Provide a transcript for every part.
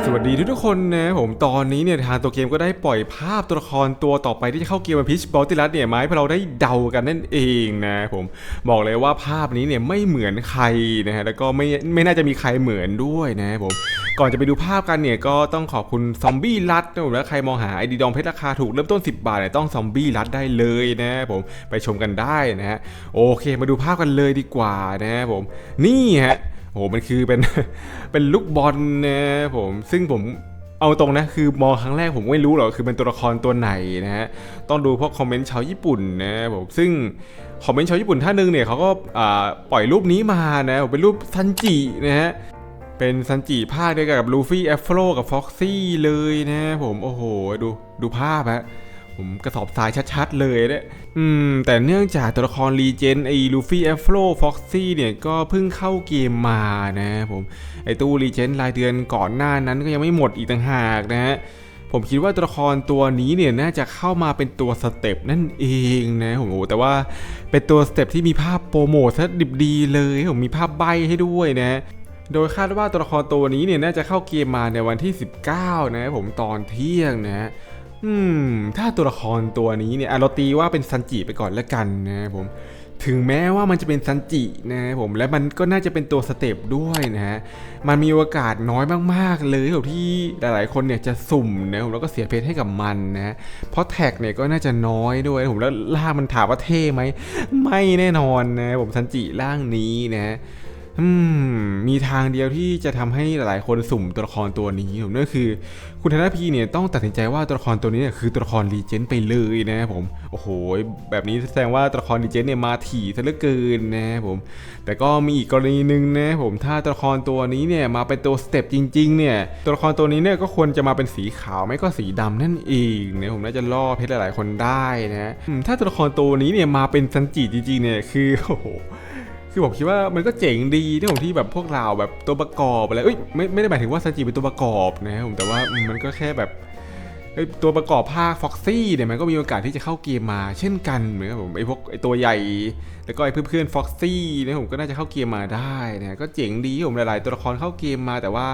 สวัสดีทุกๆคนนะผมตอนนี้เนี่ยทางตัวเกมก็ได้ปล่อยภาพตัวละครตัวต่อไปที่จะเข้าเกมมาพิชบอลติลัสเนี่ยมาให้พวกเราได้เดากันนั่นเองนะผมบอกเลยว่าภาพนี้เนี่ยไม่เหมือนใครนะฮะแล้วก็ไม่ไม่น่าจะมีใครเหมือนด้วยนะผมก่อนจะไปดูภาพกันเนี่ยก็ต้องขอบคุณซอมบี้รัดนะผมและใครมองหาไอดีดองเพชรราคาถูกเริ่มต้น 10 บาทเนี่ยต้องซอมบี้รัดได้เลยนะผมไปชมกันได้นะฮะโอเคมาดูภาพกันเลยดีกว่านะผมนี่ฮะ โอ้โหมันคือเป็นเป็นลูกบอลนะผมซึ่งผมเอาตรงนะคือมองครั้งแรกผมไม่รู้หรอกคือเป็นตัวละครตัวไหนนะฮะต้องดูพวกคอมเมนต์ชาวญี่ปุ่นนะผมซึ่งคอมเมนต์ชาวญี่ปุ่นท่านหนึ่งเนี่ยเขาก็ปล่อยรูปนี้มานะเป็นรูปซันจินะฮะเป็นซันจิภาคเดียวกับลูฟี่แอฟโรกับฟ็อกซี่เลยนะผมโอ้โหดูดูภาพฮะ ผมกระสอบทรายชัดๆเลยเนี่ยอืม แต่เนื่องจากตัวละครรีเจนไอ้ลูฟี่แอฟโ o ฟ็อกซี่เนี่ยก็เพิ่งเข้าเกมมานะผมไอ้ตู้รีเจนรายเดือนก่อนหน้านั้นก็ยังไม่หมดอีกต่างหากนะฮะผมคิดว่าตัวละครตัวนี้เนี่ยน่าจะเข้ามาเป็นตัวสเต็ปนั่นเองนะผมโอ้แต่ว่าเป็นตัวสเต็ปที่มีภาพโปรโมทซะดิบดีเลยผมมีภาพใบให้ด้วยนะ โดยคาดว่าตัวละครตัวนี้เนี่ยน่าจะเข้าเกมมาในวันที่ 19 นะผมตอนเที่ยงนะ อืม ถ้าตัวละครตัวนี้เนี่ยเราตีว่าเป็นซันจิไปก่อนแล้วกันนะผม ถึงแม้ว่ามันจะเป็นซันจินะผม และมันก็น่าจะเป็นตัวสเต็ปด้วยนะฮะ มันมีโอกาสน้อยมากๆเลยที่หลายๆคนเนี่ยจะสุ่มนะผมแล้วก็เสียเพชรให้กับมันนะเพราะแท็กเนี่ยก็น่าจะน้อยด้วยผมแล้วล่างมันถามว่าเท่ไหม ไม่แน่นอนนะผมซันจิล่างนี้นะ อืมมีทางเดียวที่จะทำให้หลายๆ คนสุ่มตัวละครตัวนี้ผมนั่นคือ คุณธนพีเนี่ยต้องตัดสินใจว่าตัวละครตัวนี้เนี่ยคือตัวละครรีเจนต์ไปเลยนะครับผมโอ้โหแบบนี้แสดงว่าตัวละครรีเจนต์เนี่ยมาถี่ซะเหลือเกินนะครับผมแต่ก็มีอีกกรณีหนึ่งนะครับผมถ้าตัวละครตัวนี้เนี่ยมาเป็นตัวสเต็ปจริง ๆ เนี่ยตัวละครตัวนี้เนี่ยก็ควรจะมาเป็นสีขาวไม่ก็สีดำนั่นเองนะผมน่าจะล่อเพชรหลาย ๆ คนได้นะถ้าตัวละครตัวนี้เนี่ยมาเป็นซันจิจริงๆเนี่ยคือโอ้โห คือผมคิดว่ามันก็เจ๋งดีที่ผมที่แบบพวกเราแบบตัวประกอบอะไรเอ้ยไม่ไม่ได้หมายถึงว่าซาจิเป็นตัวประกอบนะครับผมแต่ว่ามันก็แค่แบบเอ้ยตัวประกอบภาคฟ็อกซี่เนี่ยมันก็มีโอกาสที่จะเข้าเกมมา เช่นกันเหมือนกับผมไอ้พวกไอ้ตัวใหญ่ แล้วก็ไอ้เพื่อนๆฟ็อกซี่เนี่ยผมก็น่าจะเข้าเกมมาได้นะก็เจ๋งดีที่ผมหลายๆ ตัวละครเข้าเกมมาแต่ว่า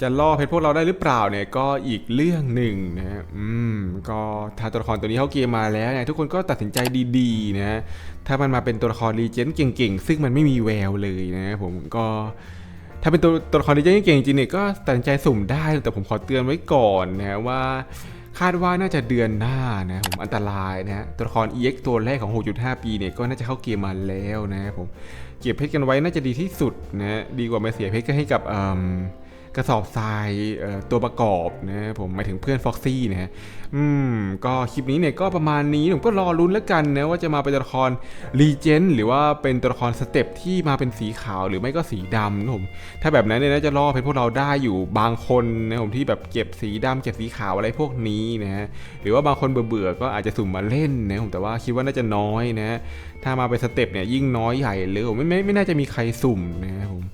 จะล่อเพชรพวกเราได้หรือเปล่าเนี่ยก็อีกเรื่องหนึ่งนะฮะอืมก็ถ้าตัวละครตัวนี้เข้าเกมมาแล้วเนี่ยทุกคนก็ตัดสินใจดีๆนะถ้ามันมาเป็นตัวละครรีเจนเก่งๆ ซึ่งมันไม่มีแววเลยนะผมก็ถ้าเป็นตัวตัวละครรีเจนเก่งจริงเนี่ยก็ตัดสินใจสุ่มได้แต่ผมขอเตือนไว้ก่อนนะว่า คาดว่าน่าจะเดือนหน้านะผมอันตรายนะฮะตัวละคร EX ตัวแรกของ 6.5 ปีเนี่ยก็น่าจะเข้าเกมมาแล้วนะผมเก็บเพชรกันไว้น่าจะดีที่สุดนะดีกว่ามาเสียเพชรก็ให้กับเอิ่ม กระสอบทรายตัวประกอบนะผมหมายถึงเพื่อนฟ็อกซี่นะฮะอืมก็คลิปนี้เนี่ยก็ประมาณนี้ผมก็รอลุ้นแล้วกันนะว่าจะมาเป็นตัวละครรีเจนหรือว่าเป็นตัวละครสเต็ปที่มาเป็นสีขาวหรือไม่ก็สีดำนะผมถ้าแบบนั้นเนี่ยน่าจะล่อเป็นพวกเราได้อยู่บางคนนะผมที่แบบเก็บสีดำเก็บสีขาวอะไรพวกนี้นะฮะหรือว่าบางคนเบื่อๆก็อาจจะสุ่มมาเล่นนะผมแต่ว่าคิดว่าน่าจะน้อยนะถ้ามาเป็นสเต็ปเนี่ยยิ่งน้อยใหญ่เลยผมไม่ไม่ไม่น่าจะมีใครสุ่มนะครับผม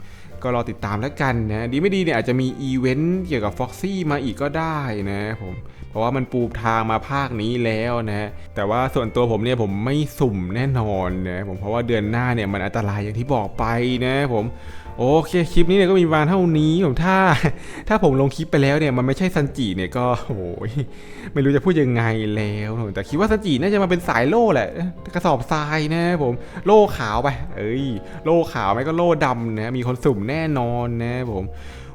ก็รอติดตามแล้วกันนะ ดีไม่ดีเนี่ยอาจจะมีอีเวนต์เกี่ยวกับ Foxy มาอีกก็ได้นะผมเพราะว่ามันปูทางมาภาคนี้แล้วนะแต่ว่าส่วนตัวผมเนี่ยผมไม่สุ่มแน่นอนนะผมเพราะว่าเดือนหน้าเนี่ยมันอันตรายอย่างที่บอกไปนะผมโอเคคลิปนี้เนี่ยก็มีประมาณเท่านี้ผมถ้า ถ้าผมลงคลิปไปแล้วเนี่ยมันไม่ใช่ซันจิเนี่ยก็โอ้ยไม่รู้จะพูดยังไงแล้วแต่คิดว่าซันจิน่าจะมาเป็นสายโล่แหละกระสอบทรายนะผมโล่ขาวไป เอ้ย โล่ขาวไม่ก็โล่ดำนะมีคนสุ่มแน่นอนนะผม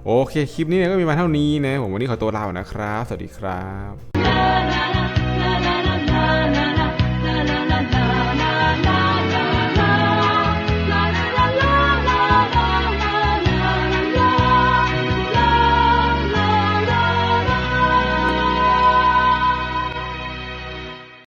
โอเคคลิปนี้เนี่ยก็มีมาเท่านี้นะผมวันนี้ขอตัวลาก่อนนะครับ สวัสดีครับ